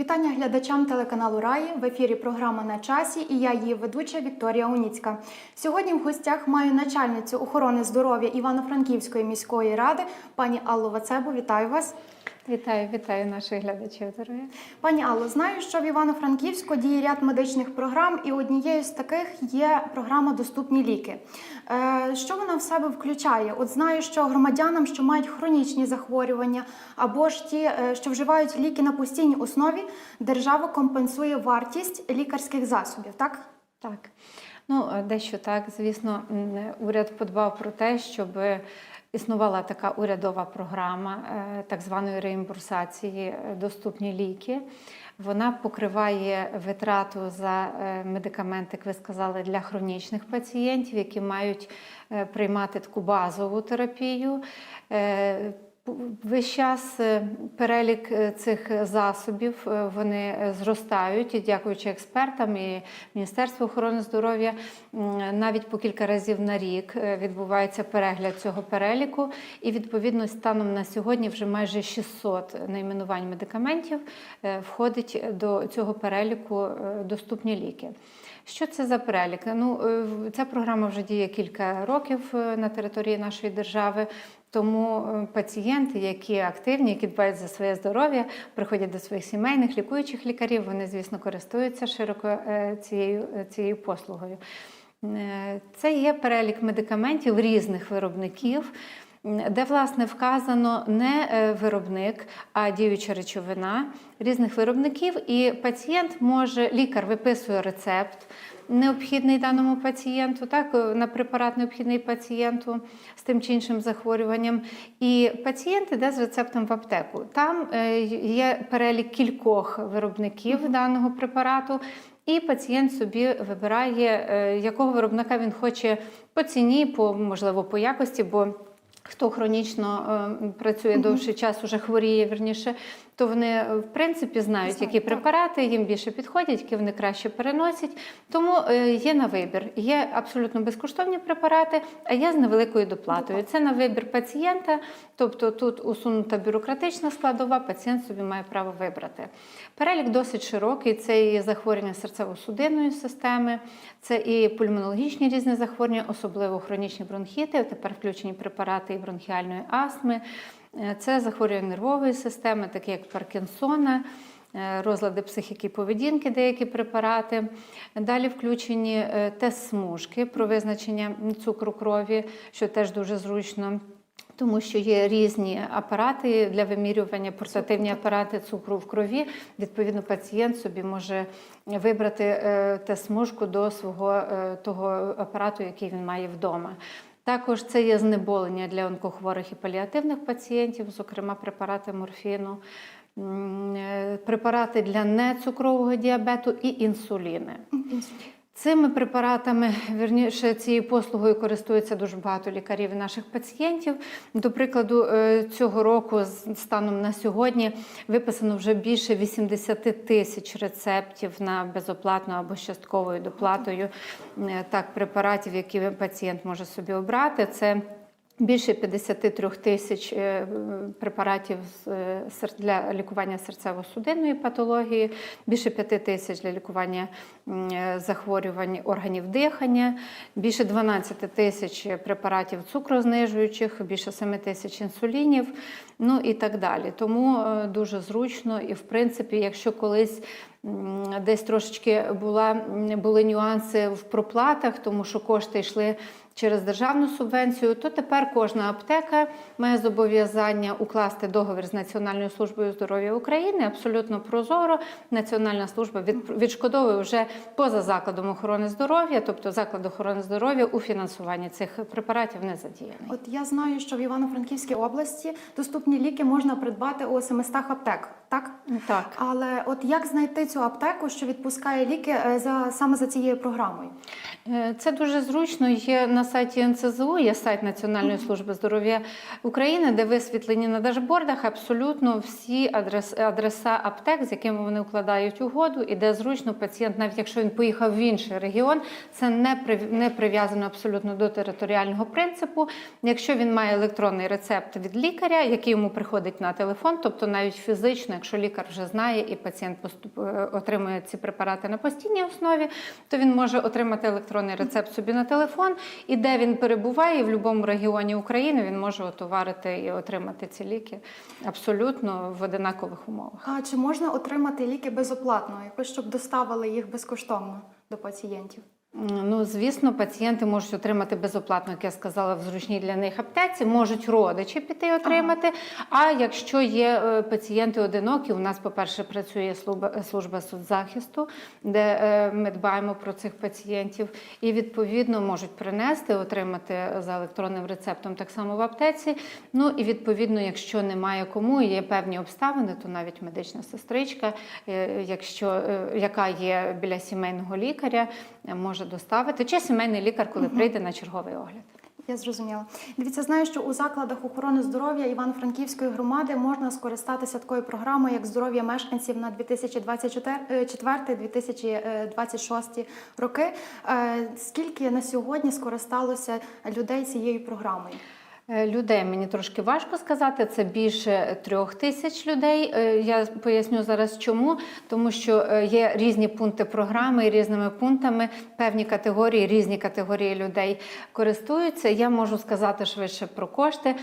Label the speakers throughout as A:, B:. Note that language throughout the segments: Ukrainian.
A: Вітання глядачам телеканалу Раї в ефірі програма на часі і я її ведуча Вікторія Уніцька. Сьогодні в гостях маю начальницю охорони здоров'я Івано-Франківської міської ради, пані Аллу Вацебу. Вітаю вас.
B: Вітаю, вітаю наших глядачів. Дорогі.
A: Пані Алло, знаю, що в Івано-Франківську діє ряд медичних програм, і однією з таких є програма Доступні ліки. Е, Що вона в себе включає? От знаю, що громадянам, що мають хронічні захворювання, або ж ті, е, що вживають ліки на постійній основі, держава компенсує вартість лікарських засобів. Так
B: Так, ну е, дещо так. Звісно, уряд подбав про те, щоб існувала така урядова програма е, так званої реімбурсації е, доступні ліки. Вона покриває витрату за е, медикаменти, як ви сказали, для хронічних пацієнтів, які мають приймати таку базову терапію. Весь час е, перелік е, цих засобів е, вони зростають, і дякуючи експертам і Міністерству охорони здоров'я, навіть по кілька разів на рік відбувається перегляд цього переліку. І відповідно станом на сьогодні вже майже 600 найменувань медикаментів входить до цього переліку доступні ліки. Що це за перелік? Ну, е, ця програма вже діє кілька років е, на території нашої держави. Тому е, пацієнти, які активні, які дбають за своє здоров'я, приходять до своїх сімейних лікуючих лікарів. Вони, звісно, користуються широко цією, цією послугою. Це є перелік медикаментів різних виробників. Де власне вказано не е, виробник, а діюча речовина різних виробників, і пацієнт може, лікар виписує рецепт, необхідний даному пацієнту, так, е, на препарат необхідний пацієнту з тим чи іншим захворюванням. І пацієнт іде з рецептом в аптеку. Там е, є перелік кількох виробників даного препарату. І пацієнт собі вибирає, якого виробника він хоче по ціні, по можливо по якості, бо хто хронічно е, працює довший час, уже хворіє верніше, то вони е, в принципі знають,
A: Знають,
B: які препарати їм більше підходять, які вони краще переносять. Тому е, є на вибір. Є абсолютно безкоштовні препарати, а є з невеликою доплатою. Це на вибір пацієнта, тобто тут усунута бюрократична складова, пацієнт собі має право вибрати. Перелік досить широкий. Це і захворювання серцево-судинної системи, це і пульмонологічні різні захворювання, особливо хронічні бронхіти. Тепер включені препарати і бронхіальної астми. Е, Це захворювання нервової системи, такі як Паркінсона. е, Розлади психіки поведінки, деякі препарати. Далі включені е, тест-смужки про визначення цукру крові, що теж дуже зручно. Тому що є різні апарати для вимірювання, портативні апарати цукру в крові. Відповідно, пацієнт собі може вибрати е, тест-смужку до свого того апарату, який він має вдома. Також це є знеболення для онкохворих і паліативних пацієнтів, зокрема препарати морфіну, е, препарати для нецукрового діабету і інсуліни. Цими препаратами, вірніше, цією послугою користується дуже багато лікарів і наших пацієнтів. До прикладу, е, цього року, станом на сьогодні, виписано вже більше 80 тисяч рецептів на безоплатну або частковою доплатою е, так, препаратів, які пацієнт може собі обрати. Це Більше 53 тисяч е, препаратів е, для лікування серцево-судинної патології, більше 5 тисяч для лікування е, захворювань органів дихання, більше 12 тисяч препаратів цукрознижуючих, більше 7 тисяч інсулінів, ну і так далі. Тому дуже зручно і, в принципі, якщо колись десь трошечки була, були нюанси в проплатах, тому що кошти йшли через державну субвенцію, то тепер кожна аптека має зобов'язання укласти договір з Національною службою здоров'я України абсолютно прозоро. Національна служба від- відшкодовує вже поза закладом охорони здоров'я, тобто заклад охорони здоров'я у фінансуванні цих препаратів не задіяний.
A: От я знаю, що в Івано-Франківській області доступні ліки можна придбати у 700 аптек, так?
B: Так.
A: Але от як знайти цю аптеку, що відпускає ліки е, за саме за цією програмою?
B: Е, Це дуже зручно. Є на сайті НЦЗУ, є сайт Національної служби здоров'я України, де висвітлені на дашбордах абсолютно всі адрес, адреса аптек, з якими вони укладають угоду, і де зручно пацієнт, навіть якщо він поїхав в інший регіон, це не прив'язано абсолютно до територіального принципу. Якщо він має електронний рецепт від лікаря, який йому приходить на телефон, тобто навіть фізично, якщо лікар вже знає і пацієнт поступ... е, отримує ці препарати на постійній основі, то він може отримати електронний рецепт собі на телефон, і де він перебуває, і в будь-якому регіоні України він може отоварити і отримати ці ліки абсолютно в одинакових умовах.
A: А чи можна отримати ліки безоплатно, якось щоб доставили їх безкоштовно до пацієнтів?
B: Ну, звісно, пацієнти можуть отримати безоплатно, як я сказала, в зручній для них аптеці, можуть родичі піти отримати. А якщо є е, пацієнти одинокі, у нас, по-перше, працює служба, служба соцзахисту, де е, ми дбаємо про цих пацієнтів, і відповідно можуть принести, отримати за електронним рецептом так само в аптеці. Ну і відповідно, якщо немає кому, є певні обставини, то навіть медична сестричка, е, якщо е, яка є біля сімейного лікаря, е, може доставити, чи сімейний лікар, коли прийде на черговий огляд.
A: Я зрозуміла. Дивіться, знаю, що у закладах охорони здоров'я Івано-Франківської громади можна скористатися такою програмою, як здоров'я мешканців на 2024-2026 роки. Е, Скільки на сьогодні скористалося людей цією програмою?
B: Е, Людей мені трошки важко сказати. Це більше трьох тисяч людей. Е, Я поясню зараз, чому. Тому що е, є різні пункти програми, і різними пунктами певні категорії, різні категорії людей користуються. Я можу сказати швидше про кошти.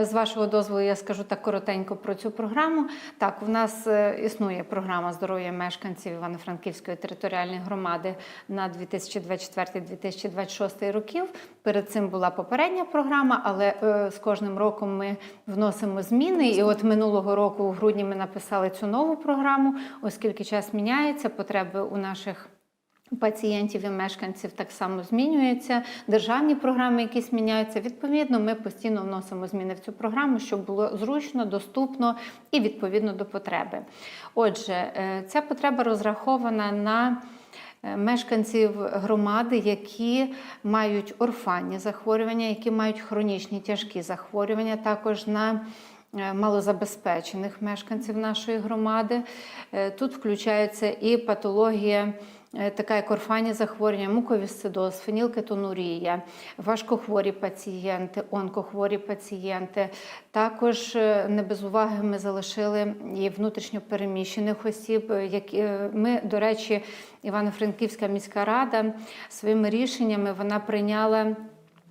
B: З вашого дозволу, я скажу так коротенько про цю програму. Так, у нас існує програма здоров'я мешканців Івано-Франківської територіальної громади на 2024-2026 років. Перед цим була попередня програма, але з кожним роком ми вносимо зміни. І от минулого року, у грудні, ми написали цю нову програму, оскільки час міняється, потреби у наших. Пацієнтів і мешканців так само змінюються, державні програми, які зміняються. Відповідно, ми постійно вносимо зміни в цю програму, щоб було зручно, доступно і відповідно до потреби. Отже, е, ця потреба розрахована на е, мешканців громади, які мають орфанні захворювання, які мають хронічні тяжкі захворювання, також на е, малозабезпечених мешканців нашої громади. Е, Тут включається і патологія. Е, Така як орфанні захворювання, муковісцидоз, фенілкетонурія, важкохворі пацієнти, онкохворі пацієнти. Також е, не без уваги ми залишили і внутрішньопереміщених осіб. е, ми, до речі, Івано-Франківська міська рада своїми рішеннями вона прийняла.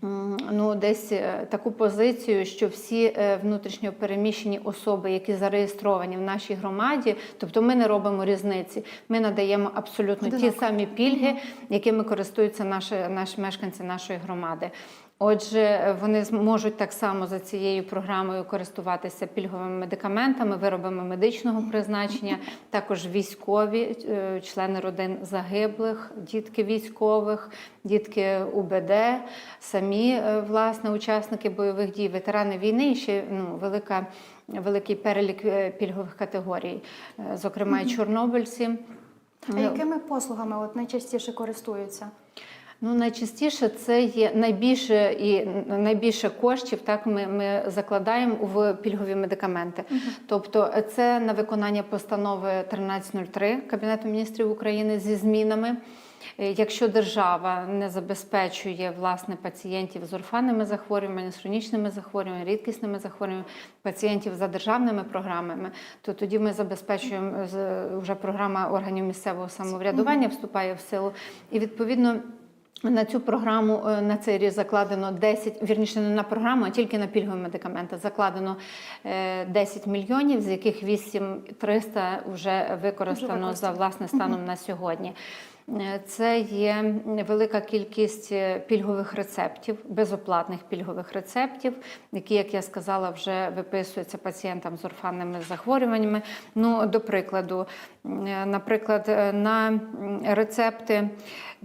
B: Ну, десь е, таку позицію, що всі е, внутрішньо переміщені особи, які зареєстровані в нашій громаді, тобто ми не робимо різниці. Ми надаємо абсолютно ті самі пільги, якими користуються наші, наші мешканці нашої громади. Отже, е, вони зможуть так само за цією програмою користуватися пільговими медикаментами, виробами медичного призначення, також військові, е, члени родин загиблих, дітки військових, дітки УБД, самі е, власне учасники бойових дій, ветерани війни і ще ну, велика. Великий перелік пільгових категорій, зокрема і чорнобильці.
A: А якими послугами от найчастіше користуються?
B: Ну, найчастіше це є найбільше і найбільше коштів. Так ми, ми закладаємо в пільгові медикаменти. Тобто, це на виконання постанови 1303 Кабінету міністрів України зі змінами. Е, Якщо держава не забезпечує власне пацієнтів з орфанними захворюваннями, з хронічними захворюваннями, рідкісними захворюваннями, пацієнтів за державними програмами, то тоді ми забезпечуємо з- вже програма органів місцевого самоврядування вступає в силу. І відповідно на цю програму е, на цей рік закладено 10, вірніше не на програму, а тільки на пільгові медикаменти. Закладено е, 10 мільйонів, з яких 8 300 вже використано за власне станом на сьогодні. Е, Це є велика кількість е, пільгових рецептів, безоплатних пільгових рецептів, які, як я сказала, вже виписуються пацієнтам з орфанними захворюваннями. Ну, до прикладу, е, наприклад, на рецепти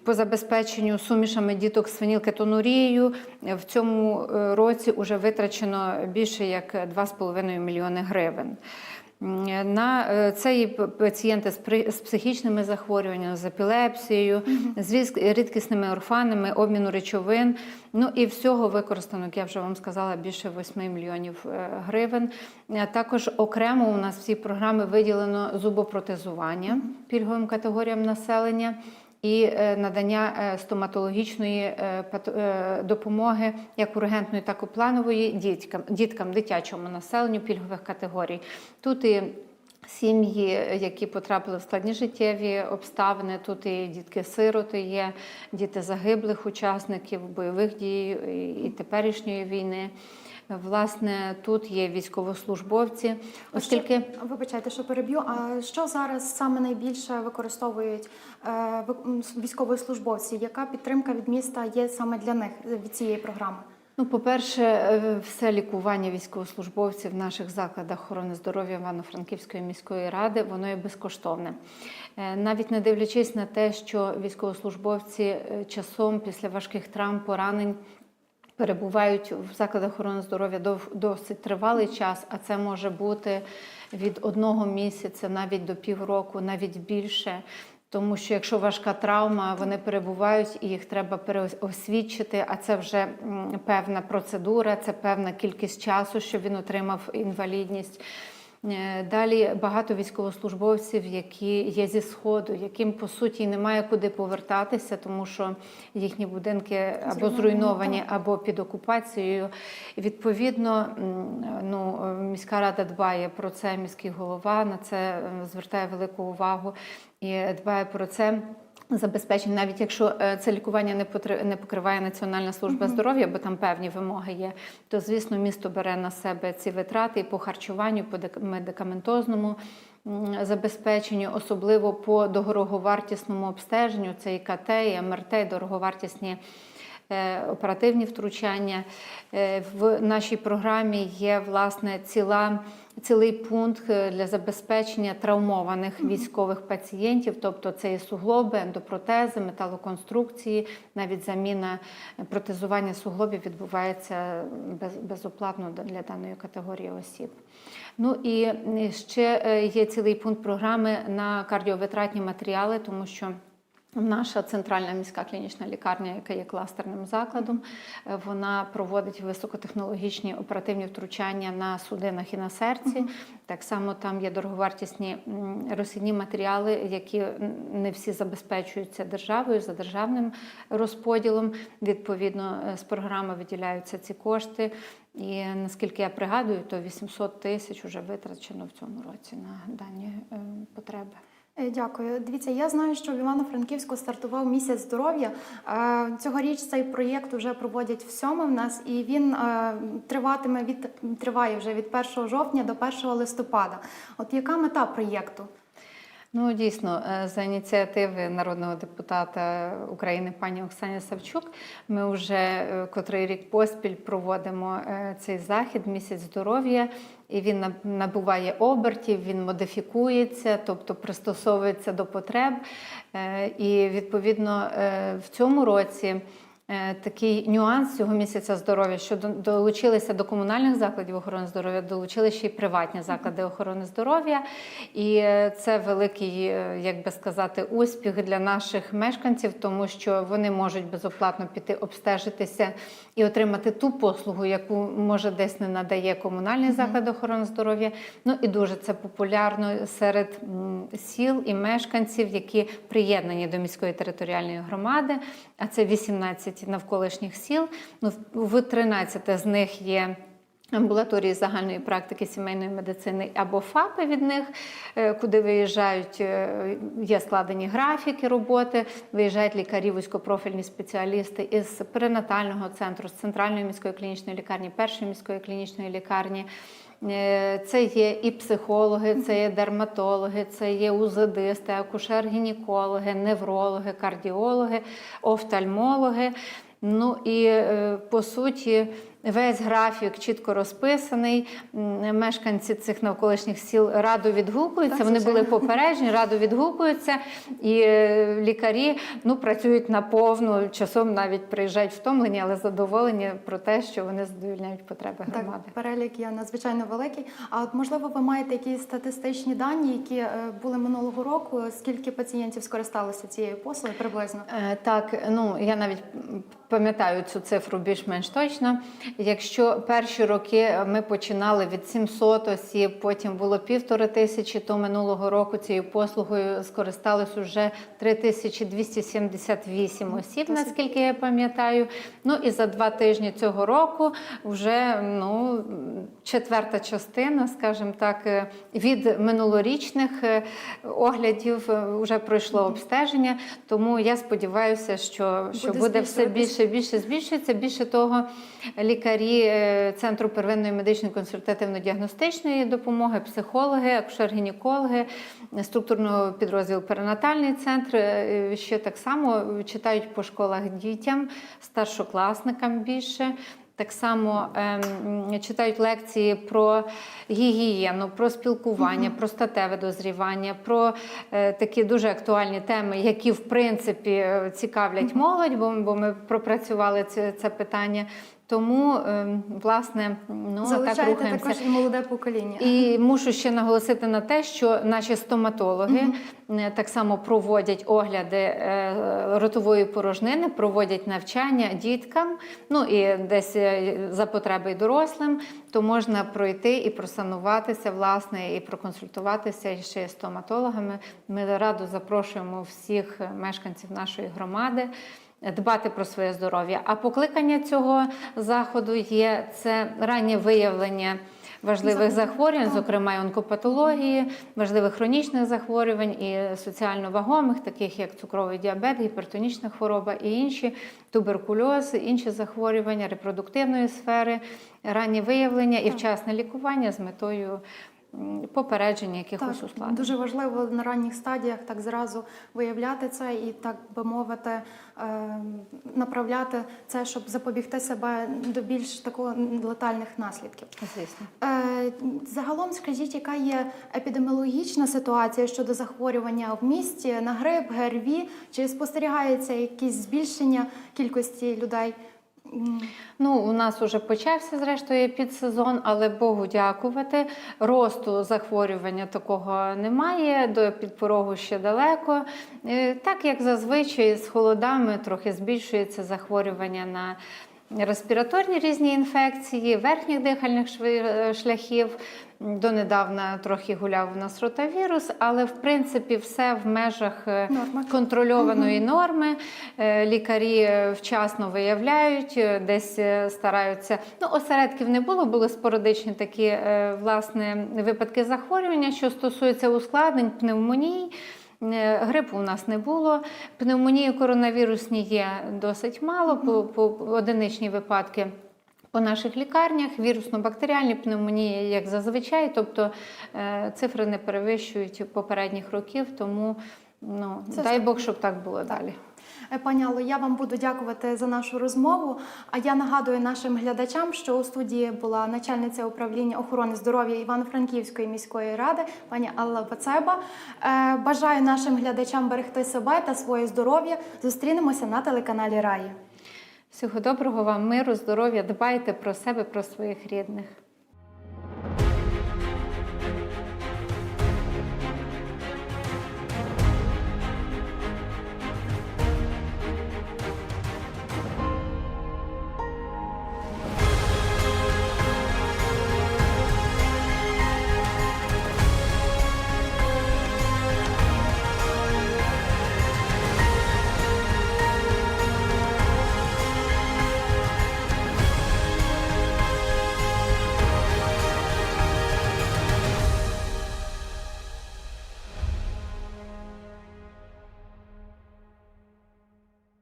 B: по забезпеченню сумішами діток з фенілкетонурією в цьому році вже витрачено більше як 2,5 мільйони гривень. М, На е, це і пацієнти з психічними захворюваннями, з епілепсією, з рідкісними орфанами, обміну речовин. Ну і всього використано, як я вже вам сказала, більше 8 мільйонів е, гривень. Е, Також окремо у нас всі програми виділено зубопротезування пільговим категоріям населення. І е, надання е, стоматологічної е, допомоги як ургентної, так і планової діткам, діткам дитячому населенню пільгових категорій. Тут і сім'ї, які потрапили в складні життєві обставини. Тут і дітки-сироти є, діти загиблих учасників бойових дій і теперішньої війни. Власне, тут є військовослужбовці, оскільки.
A: Що- вибачайте, що переб'ю. А що зараз саме найбільше використовують е, військовослужбовці? Яка підтримка від міста є саме для них від цієї програми?
B: Ну, по-перше, е, все лікування військовослужбовців в наших закладах охорони здоров'я Івано-Франківської міської ради, воно є безкоштовне. Е, Навіть не дивлячись на те, що військовослужбовці е, часом після важких травм, поранень перебувають в закладах охорони здоров'я досить тривалий час, а це може бути від одного місяця навіть до півроку, навіть більше. Тому що якщо важка травма, вони перебувають і їх треба переосвідчити, а це вже певна процедура, це певна кількість часу, щоб він отримав інвалідність. Е, Далі багато військовослужбовців, які є зі сходу, яким по суті немає куди повертатися, тому що їхні будинки або
A: Зруйновані,
B: або під окупацією. І, Відповідно, ну, е, міська рада дбає про це, міський голова на це е, звертає велику увагу і дбає про це. Забезпечення, навіть якщо е, це лікування не не покриває Національна служба здоров'я, бо там певні вимоги є, то звісно місто бере на себе ці витрати і по харчуванню, по медикаментозному забезпеченню, особливо по дороговартісному обстеженню. Це і КТ, і МРТ, і дороговартісні оперативні втручання. Е, В нашій програмі є власне ціла. Цілий пункт е, для забезпечення травмованих військових пацієнтів, тобто це і суглоби, ендопротези, металоконструкції, навіть заміна е, протезування суглобів відбувається без, безоплатно для даної категорії осіб. Ну і е, ще е, є цілий пункт програми на кардіовитратні матеріали, тому що Наша центральна міська клінічна лікарня, яка є кластерним закладом, е, вона проводить високотехнологічні оперативні втручання на судинах і на серці. Так само там є дороговартісні м, розхідні матеріали, які не всі забезпечуються державою за державним розподілом. Відповідно, е, з програми виділяються ці кошти. І наскільки я пригадую, то 800 тисяч вже витрачено в цьому році на дані е, потреби.
A: Е, Дякую. Дивіться, я знаю, що в Івано-Франківську стартував місяць здоров'я. Е, Цьогоріч цей проєкт вже проводять в сьому в нас, і він е, триватиме від триває вже від 1 жовтня до 1 листопада. От яка мета проєкту?
B: Ну, дійсно, е, за ініціативи народного депутата України пані Оксані Савчук, ми вже е, котрий рік поспіль проводимо е, цей захід місяць здоров'я, і він набуває обертів, він модифікується, тобто пристосовується до потреб. І відповідно в цьому році. Е, Такий нюанс цього місяця здоров'я, що долучилися до комунальних закладів охорони здоров'я, долучили ще й приватні заклади охорони здоров'я. І е, це великий, е, як би сказати, успіх для наших мешканців, тому що вони можуть безоплатно піти обстежитися і отримати ту послугу, яку може десь не надає комунальний заклад охорони здоров'я. Ну і дуже це популярно серед сіл і мешканців, які приєднані до міської територіальної громади. А це 18 навколишніх сіл. Ну, в- в 13 з них є. Амбулаторії загальної практики сімейної медицини або ФАПи від них, е, куди виїжджають, е, є складені графіки роботи, виїжджають лікарі, вузькопрофільні спеціалісти із перинатального центру, з центральної міської клінічної лікарні, першої міської клінічної лікарні. Е, Це є і психологи, це є дерматологи, це є УЗДисти, акушер-гінекологи, неврологи, кардіологи, офтальмологи. Ну і е, по суті, Весь графік чітко розписаний. Мешканці цих навколишніх сіл радо відгукуються.
A: Так,
B: Вони були попереджені, радо відгукуються, і е, лікарі ну, працюють наповну, часом навіть приїжджають втомлені, але задоволені про те, що вони задовільняють потреби громади.
A: Так, перелік є надзвичайно великий. А от можливо, ви маєте якісь статистичні дані, які е, були минулого року? Скільки пацієнтів скористалися цією послугою приблизно?
B: Е, Так, ну я навіть пам'ятаю цю цифру більш-менш точно. Якщо перші роки ми починали від 700 осіб, потім було півтори тисячі, то минулого року цією послугою скористалось уже 3278 осіб, наскільки я пам'ятаю. Ну і за два тижні цього року вже ну, четверта частина, скажімо так, е, від минулорічних е, оглядів е, вже пройшло обстеження. Тому я сподіваюся, що, що
A: Буде
B: буде все більше більше збільшується. Більше того, лікарі е, центру первинної медичної консультативно-діагностичної допомоги, психологи, акушер-гінекологи, структурного підрозділу перинатальний центр е, ще так само читають по школах дітям, старшокласникам більше. Так само ем, читають лекції про гігієну, про спілкування, про статеве дозрівання, про е, такі дуже актуальні теми, які в принципі е, цікавлять молодь, бо, бо ми пропрацювали це, це питання. Тому, ем, власне, ну так рухаємося.
A: також і молоде покоління.
B: І мушу ще наголосити на те, що наші стоматологи е, так само проводять огляди е, ротової порожнини, проводять навчання діткам, ну і десь е, за потреби й дорослим, то можна пройти і просануватися, власне, і проконсультуватися ще з стоматологами. Ми радо запрошуємо всіх мешканців нашої громади дбати про своє здоров'я. А покликання цього заходу є це раннє виявлення важливих захворювань, зокрема онкопатології, важливих хронічних захворювань і соціально вагомих, таких як цукровий діабет, гіпертонічна хвороба і інші, туберкульоз, інші захворювання репродуктивної сфери, раннє виявлення і вчасне лікування з метою попередження якихось
A: Так,
B: ускладнень.
A: дуже важливо на ранніх стадіях так зразу виявляти це і так би мовити, е, направляти це, щоб запобігти себе до більш такого летальних наслідків.
B: Звісно.
A: Е, Загалом скажіть, яка є епідеміологічна ситуація щодо захворювання в місті на грип, ГРВІ? Чи спостерігається якесь збільшення кількості людей?
B: Ну, у нас вже почався зрештою підсезон, але Богу дякувати. Росту захворювання такого немає, до підпорогу ще далеко. Е, Так як зазвичай з холодами трохи збільшується захворювання на респіраторні різні інфекції, верхніх дихальних шляхів. Донедавна трохи гуляв у нас ротавірус, але в принципі все в межах е,
A: Норма.
B: контрольованої норми. Е, Лікарі е, вчасно виявляють, е, десь е, стараються. Ну, осередків не було, були спорадичні такі е, власне випадки захворювання, що стосуються ускладнень, пневмоній. Е, Грипу у нас не було. Пневмонії коронавірусні є досить мало, по, по одиничні випадки. По наших лікарнях вірусно-бактеріальні пневмонії, як зазвичай, тобто е, цифри не перевищують попередніх років, тому ну,
A: Це
B: дай. Бог, щоб так було далі.
A: Е, Пані Алло, я вам буду дякувати за нашу розмову. А я нагадую нашим глядачам, що у студії була начальниця управління охорони здоров'я Івано-Франківської міської ради, пані Алла Пацеба. Е, Бажаю нашим глядачам берегти себе та своє здоров'я. Зустрінемося на телеканалі Раї.
B: Всього доброго вам, миру, здоров'я, дбайте про себе, про своїх рідних.